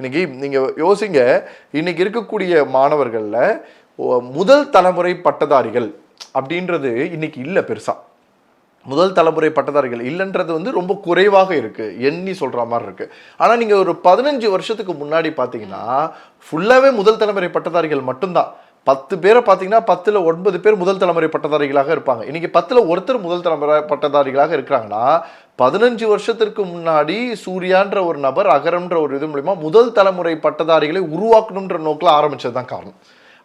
இன்னைக்கு நீங்கள் யோசிங்க இன்னைக்கு இருக்கக்கூடிய மாணவர்களில் முதல் தலைமுறை பட்டதாரிகள் அப்படின்றது இன்னைக்கு இல்லை பெருசாக முதல் தலைமுறை பட்டதாரிகள் இல்லைன்றது வந்து ரொம்ப குறைவாக இருக்குது எண்ணி சொல்கிற மாதிரி இருக்குது ஆனால் நீங்கள் ஒரு பதினஞ்சு வருஷத்துக்கு முன்னாடி பார்த்தீங்கன்னா ஃபுல்லாகவே முதல் தலைமுறை பட்டதாரிகள் மட்டும்தான். பத்து பேரை பார்த்தீங்கன்னா பத்தில் ஒன்பது பேர் முதல் தலைமுறை பட்டதாரிகளாக இருப்பாங்க. இன்றைக்கி பத்தில் ஒருத்தர் முதல் தலைமுறை பட்டதாரிகளாக இருக்கிறாங்கன்னா பதினஞ்சு வருஷத்திற்கு முன்னாடி சூர்யான்ற ஒரு நபர் அகரம்ன்ற ஒரு இது மூலிமா முதல் தலைமுறை பட்டதாரிகளை உருவாக்கணுன்ற நோக்கில் ஆரம்பித்தது தான் காரணம்.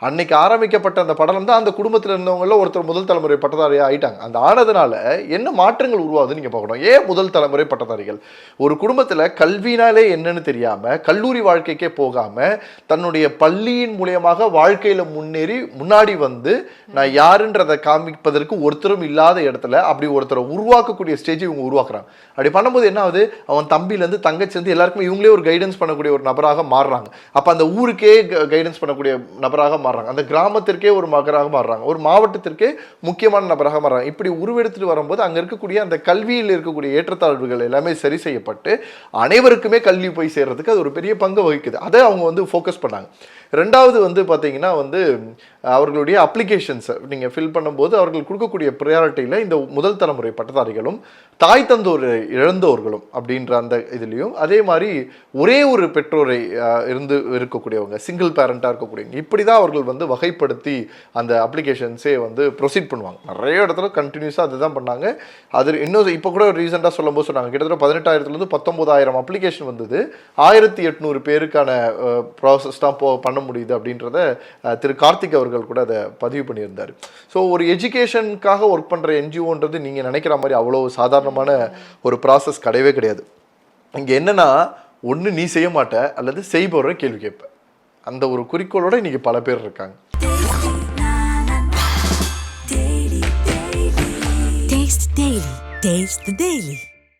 அன்னைக்கு ஆரம்பிக்கப்பட்ட அந்த படம் தான் அந்த குடும்பத்தில் இருந்தவங்கள ஒருத்தர் முதல் தலைமுறை பட்டதாரியாக ஆயிட்டாங்க. அந்த ஆனதுனால என்ன மாற்றங்கள் உருவாகுதுன்னு நீங்கள் பார்க்கணும். ஏன் முதல் தலைமுறை பட்டதாரிகள்? ஒரு குடும்பத்தில் கல்வினாலே என்னன்னு தெரியாமல் கல்லூரி வாழ்க்கைக்கே போகாமல் தன்னுடைய பள்ளியின் மூலியமாக வாழ்க்கையில் முன்னேறி முன்னாடி வந்து நான் யாருன்றதை காமிப்பதற்கு ஒருத்தரும் இல்லாத இடத்துல அப்படி ஒருத்தரை உருவாக்கக்கூடிய ஸ்டேஜ் இவங்க உருவாக்குறாங்க. அப்படி பண்ணும்போது என்ன ஆகுது? அவன் தம்பிலேருந்து தங்கச்சிலேருந்து எல்லாருக்குமே இவங்களே ஒரு கைடன்ஸ் பண்ணக்கூடிய ஒரு நபராக மாறுறாங்க. அப்போ அந்த ஊருக்கே கைடன்ஸ் பண்ணக்கூடிய நபராக மாறுறாங்க. அந்த கிராமத்திற்கே ஒரு மகராக மாறுறாங்க. ஒரு மாவட்டத்திற்கே முக்கியமான நபராக மாறுறாங்க. இப்படி உருவெடுத்துட்டு வரும்போது அங்கே இருக்கக்கூடிய அந்த கல்வியில் இருக்கக்கூடிய ஏற்றத்தாழ்வுகள் எல்லாமே சரி செய்யப்பட்டு அனைவருக்குமே கல்வி போய் சேர்றதுக்கு அது ஒரு பெரிய பங்கு வகிக்குது. அதை அவங்க வந்து ஃபோக்கஸ் பண்ணாங்க. ரெண்டாவது வந்து பார்த்தீங்கன்னா வந்து அவர்களுடைய அப்ளிகேஷன்ஸை நீங்கள் ஃபில் பண்ணும்போது அவர்கள் கொடுக்கக்கூடிய ப்ரையாரிட்டியில் இந்த முதல் தலைமுறை பட்டதாரிகளும் தாய் தந்தோர் இழந்தோர்களும் அப்படின்ற அந்த இதுலேயும் அதே மாதிரி ஒரே ஒரு பெற்றோரை இருந்து இருக்கக்கூடியவங்க சிங்கிள் பேரண்ட்டாக இருக்கக்கூடியவங்க இப்படி தான் அவர்கள் வந்து வகைப்படுத்தி அந்த அப்ளிகேஷன்ஸே வந்து ப்ரொசீட் பண்ணுவாங்க. நிறைய இடத்துல கண்டினியூஸாக அதுதான் பண்ணாங்க. அது இன்னும் இப்போ கூட ரீசெண்டாக சொல்லும்போது சொன்னாங்க கிட்டத்தட்ட பதினெட்டாயிரத்துலேருந்து பத்தொம்போதாயிரம் அப்ளிகேஷன் வந்தது. ஆயிரத்தி எட்நூறு பேருக்கான ப்ராசஸ் தான் போ பண்ண முடியுது அப்படின்றத திரு கார்த்திக் அவர்கள் கூட அதை பதிவு பண்ணியிருந்தார். ஸோ ஒரு எஜுகேஷனுக்காக ஒர்க் பண்ணுற என்ஜிஓன்றது நீங்கள் நினைக்கிற மாதிரி அவ்வளோ சாதாரணமான ஒரு ப்ராசஸ் கிடையவே கிடையாது. இங்கே என்னென்னா ஒன்று நீ செய்ய மாட்ட அல்லது செய்பவரை கேள்வி கேட்ப. அந்த ஒரு குறிக்கோளோட இன்னைக்கு பல பேர் இருக்காங்க. Taste daily